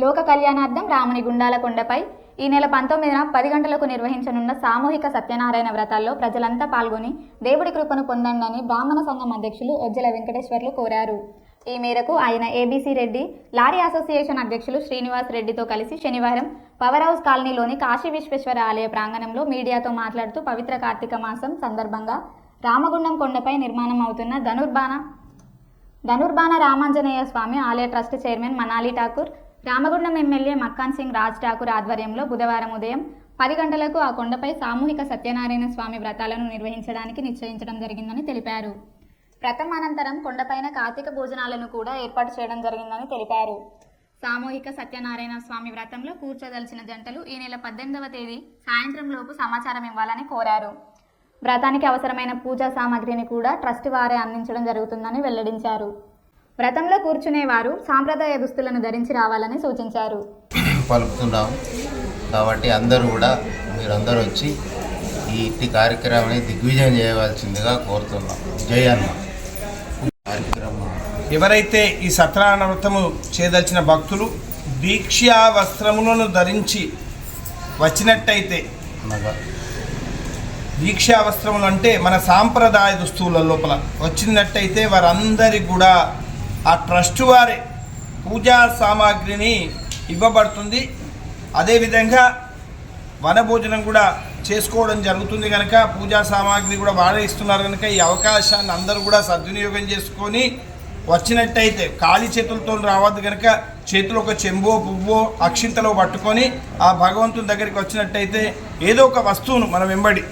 లోక కళ్యాణార్థం రాముని గుండాల కొండపై ఈ నెల పంతొమ్మిదిన పది గంటలకు నిర్వహించనున్న సామూహిక సత్యనారాయణ వ్రతాల్లో ప్రజలంతా పాల్గొని దేవుడి కృపను పొందండి బ్రాహ్మణ సంఘం అధ్యక్షులు ఒజ్జల వెంకటేశ్వర్లు కోరారు. ఈ మేరకు ఆయన ఏబీసీ రెడ్డి లారీ అసోసియేషన్ అధ్యక్షులు శ్రీనివాస్ రెడ్డితో కలిసి శనివారం పవర్ హౌస్ కాలనీలోని కాశీ విశ్వేశ్వర ఆలయ ప్రాంగణంలో మీడియాతో మాట్లాడుతూ పవిత్ర కార్తీక మాసం సందర్భంగా రామగుండం కొండపై నిర్మాణం అవుతున్న ధనుర్బాణ ధనుర్బాణ రామాంజనేయ స్వామి ఆలయ trust chairman Manali Thakur Ramagundam MLA Makkan Singh Raj Thakur ఆధ్వర్యంలో బుధవారం ఉదయం పది గంటలకు ఆ కొండపై సామూహిక సత్యనారాయణ స్వామి వ్రతాలను నిర్వహించడానికి నిశ్చయించడం జరిగిందని తెలిపారు. వ్రతం అనంతరం కొండపైన కార్తీక భోజనాలను కూడా ఏర్పాటు చేయడం జరిగిందని తెలిపారు. సామూహిక సత్యనారాయణ స్వామి వ్రతంలో కూర్చోదలిచిన జంటలు ఈ నెల పద్దెనిమిదవ తేదీ సాయంత్రం లోపు సమాచారం ఇవ్వాలని కోరారు. వ్రతానికి అవసరమైన పూజా సామాగ్రిని కూడా ట్రస్ట్ వారే అందించడం జరుగుతుందని వెల్లడించారు. వ్రతంలో కూర్చునేవారు సాంప్రదాయ దుస్తులను ధరించి రావాలని సూచించారు. పలుకుతున్నాం. కాబట్టి అందరూ కూడా మీరందరూ వచ్చి ఈ ఇట్టి కార్యక్రమాన్ని దిగ్విజయం చేయవలసిందిగా కోరుతున్నాం. జై అన్న. కార్యక్రమం. ఎవరైతే ఈ సత్యనారాయణ వ్రతము చేయదలిచిన భక్తులు దీక్షా వస్త్రములను ధరించి వచ్చినట్టయితే అనగా దీక్షా వస్త్రములు అంటే మన సాంప్రదాయ దుస్తువుల లోపల వచ్చినట్టయితే వారందరికి కూడా ఆ ట్రస్ట్ వారే పూజా సామాగ్రిని ఇవ్వబడుతుంది. అదేవిధంగా వనభోజనం కూడా చేసుకోవడం జరుగుతుంది కనుక పూజా సామాగ్రి కూడా వాడే ఇస్తున్నారు కనుక ఈ అవకాశాన్ని అందరూ కూడా సద్వినియోగం చేసుకొని వచ్చినట్టయితే ఖాళీ చేతులతో రావద్దు కనుక చేతిలో ఒక చెంబో పువ్వో అక్షింతలో పట్టుకొని ఆ భగవంతుని దగ్గరికి వచ్చినట్టయితే ఏదో ఒక వస్తువును మనం వెంబడి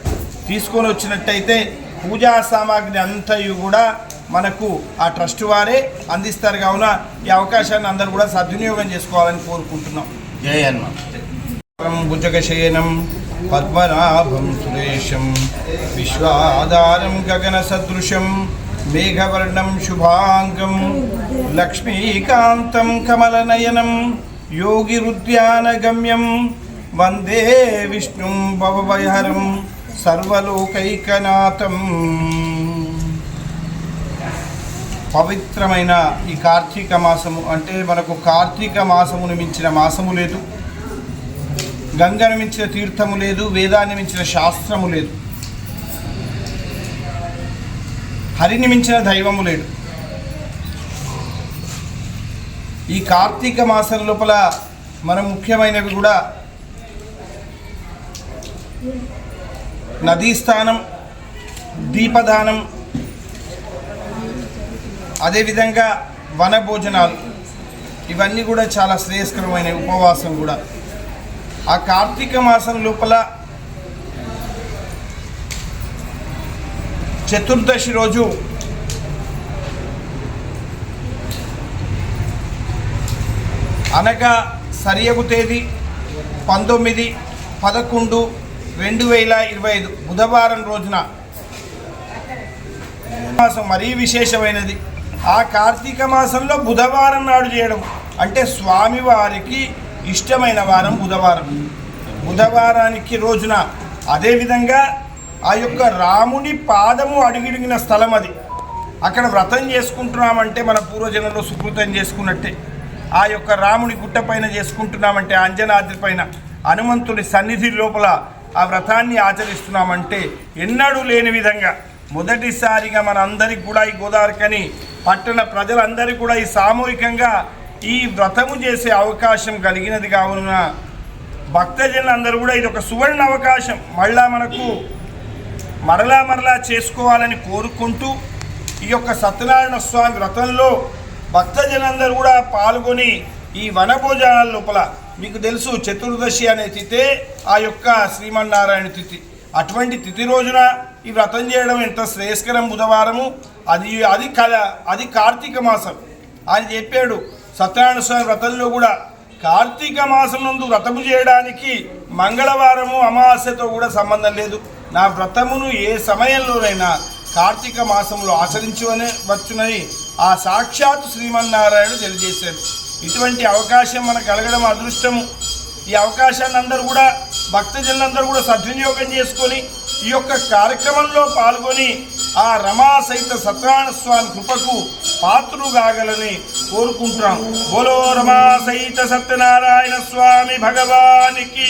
తీసుకొని వచ్చినట్టయితే పూజా సామాగ్రి అంతయు కూడా మనకు ఆ ట్రస్ట్ వారే అందిస్తారు కావున ఈ అవకాశాన్ని అందరూ కూడా సద్వినియోగం చేసుకోవాలని కోరుకుంటున్నాం. జై అన్న భుజగశయనం పద్మనాభం సురేశం విశ్వాధారం గగన సదృశం మేఘవర్ణం శుభాంగం లక్ష్మీకాంతం కమలనయనం యోగిరుద్యానగమ్యం వందే విష్ణుం భవభయహరం సర్వలోకైకనాథం. పవిత్రమైన ఈ కార్తీక మాసము అంటే మనకు కార్తీక మాసమును మించిన మాసము లేదు. గంగను మించిన తీర్థము లేదు వేదాన్ని మించిన శాస్త్రము లేదు. హరిని మించిన దైవము లేడు ఈ కార్తీక మాసం లోపల మనం ముఖ్యమైనవి కూడా నదీ స్థానం దీపదానం అదేవిధంగా వన భోజనాలు ఇవన్నీ కూడా చాలా శ్రేయస్కరమైన ఉపవాసం కూడా. ఆ కార్తీక మాసం లోపల చతుర్దశి రోజు అనగా సరియగు తేదీ పంతొమ్మిది పదకొండు రెండు వేల ఇరవై ఐదు బుధవారం రోజున. మాసం మరీ విశేషమైనది. ఆ కార్తీక మాసంలో బుధవారం నాడు చేయడం. అంటే స్వామివారికి ఇష్టమైన వారం బుధవారం. బుధవారానికి రోజున అదేవిధంగా ఆ యొక్క రాముని పాదము అడిగిడిగిన స్థలం అది. అక్కడ వ్రతం చేసుకుంటున్నామంటే మన పూర్వజనంలో సుకృతం చేసుకున్నట్టే. ఆ యొక్క రాముని గుట్టపైన చేసుకుంటున్నామంటే అంజనాద్రి పైన హనుమంతుడి సన్నిధి లోపల ఆ వ్రతాన్ని ఆచరిస్తున్నామంటే ఎన్నడూ లేని విధంగా మొదటిసారిగా మన అందరికి కూడా ఈ గోదావరికని పట్టణ ప్రజలందరూ కూడా ఈ సామూహికంగా ఈ వ్రతము చేసే అవకాశం కలిగినది కావున భక్తజనులందరూ కూడా ఇది ఒక సువర్ణ అవకాశం. మళ్ళా మనకు మరలా మరలా చేసుకోవాలని కోరుకుంటూ ఈ యొక్క సత్యనారాయణ స్వామి వ్రతంలో భక్తజనందరూ కూడా పాల్గొని ఈ వనభోజనాల లోపల మీకు తెలుసు చతుర్దశి అనే తిథే ఆ యొక్క శ్రీమన్నారాయణ తిథి. అటువంటి తిథి రోజున ఈ వ్రతం చేయడం ఎంత శ్రేయస్కరం బుధవారము? అది అది కల అది కార్తీక మాసం. ఆయన చెప్పాడు సత్యనారాయణ స్వామి వ్రతంలో కూడా కార్తీక మాసం నందు వ్రతము చేయడానికి మంగళవారము అమావాస్యతో కూడా సంబంధం లేదు. నా వ్రతమును ఏ సమయంలోనైనా కార్తీక మాసంలో ఆచరించువనే వచ్చునని ఆ సాక్షాత్ శ్రీమన్నారాయణ తెలియజేశారు. ఇటువంటి అవకాశం మనకు కలగడం అదృష్టము. ఈ అవకాశాన్ని అందరూ కూడా భక్తజనులందరూ కూడా సద్వినియోగం చేసుకొని ఈ యొక్క కార్యక్రమంలో పాల్గొని ఆ రమా సహిత సత్యనారాయణ స్వామి కృపకు పాత్రులు కాగలని కోరుకుంటున్నాం. బోలో రమా సహిత సత్యనారాయణ స్వామి భగవానికి